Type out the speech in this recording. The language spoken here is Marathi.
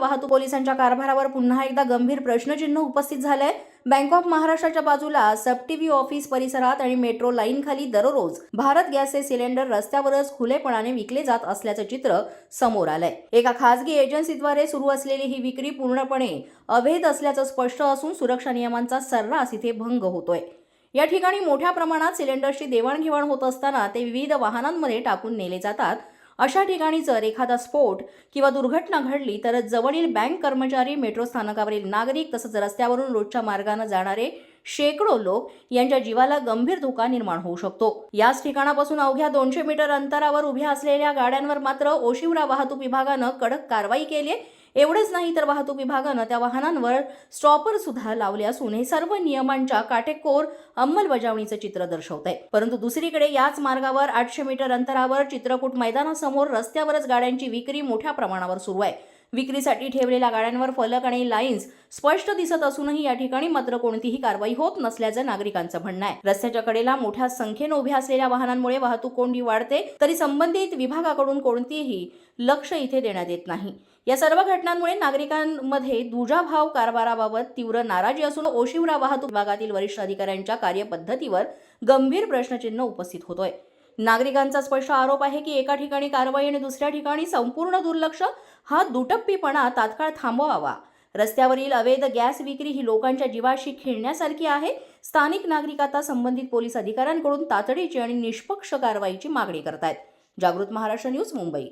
पोलिसांच्या कारभारावर पुन्हा एकदा गंभीर प्रश्नचिन्ह उपस्थित झालंय. बँक ऑफ महाराष्ट्राच्या बाजूला सबटीव्ही ऑफिस परिसरात आणि मेट्रो लाईन खाली दररोज भारत गॅसचे सिलेंडर रस्त्यावरच खुलेपणाने विकले जात असल्याचं चित्र समोर आलंय. एका खासगी एजन्सीद्वारे सुरू असलेली ही विक्री पूर्णपणे अवैध असल्याचं स्पष्ट असून सुरक्षा नियमांचा सर्रास इथे भंग होतोय. या ठिकाणी मोठ्या प्रमाणात सिलेंडरची देवाणघेवाण होत असताना ते विविध वाहनांमध्ये टाकून नेले जातात. अशा ठिकाणी जर एखादा स्फोट किंवा दुर्घटना घडली तर जवळील बँक कर्मचारी मेट्रो स्थानकावरील नागरिक तसंच रस्त्यावरून रोजच्या मार्गाने जाणारे शेकडो लोक यांच्या जीवाला गंभीर धोका निर्माण होऊ शकतो. याच ठिकाणापासून अवघ्या दोनशे मीटर अंतरावर उभ्या असलेल्या गाड्यांवर मात्र ओशिवरा वाहतूक विभागानं कडक कारवाई केली आहे. एवढेच नाही तर वाहतूक विभागानं त्या वाहनांवर स्टॉपर सुद्धा लावले असून हे सर्व नियमांच्या काटेकोर अंमलबजावणीचं चित्र दर्शवत आहे परंतु दुसरीकडे याच मार्गावर आठशे मीटर अंतरावर चित्रकूट मैदानासमोर रस्त्यावरच गाड्यांची विक्री मोठ्या प्रमाणावर सुरू आहे. विक्रीसाठी ठेवलेल्या गाड्यांवर फलक आणि लाईन्स स्पष्ट दिसत असूनही या ठिकाणी मात्र कोणतीही कारवाई होत नसल्याचं नागरिकांचं म्हणणं आहे. रस्त्याच्या कडेला मोठ्या संख्येनं उभ्या असलेल्या वाहनांमुळे वाहतूक कोंडी वाढते तरी संबंधित विभागाकडून कोणतीही लक्ष इथे देण्यात येत नाही. या सर्व घटनांमुळे नागरिकांमध्ये दुजाभाव कारभाराबाबत तीव्र नाराजी असून ओशिवरा वाहतूक विभागातील वरिष्ठ अधिकाऱ्यांच्या कार्यपद्धतीवर गंभीर प्रश्नचिन्ह उपस्थित होतोय. नागरिकांचा स्पष्ट आरोप आहे की एका ठिकाणी कारवाई आणि दुसऱ्या ठिकाणी संपूर्ण दुर्लक्ष हा दुटप्पीपणा तात्काळ थांबवावा. रस्त्यावरील अवैध गॅस विक्री ही लोकांच्या जीवाशी खेळण्यासारखी आहे. स्थानिक नागरिक आता संबंधित पोलीस अधिकाऱ्यांकडून तातडीची आणि निष्पक्ष कारवाईची मागणी करतायत. जागृत महाराष्ट्र न्यूज मुंबई.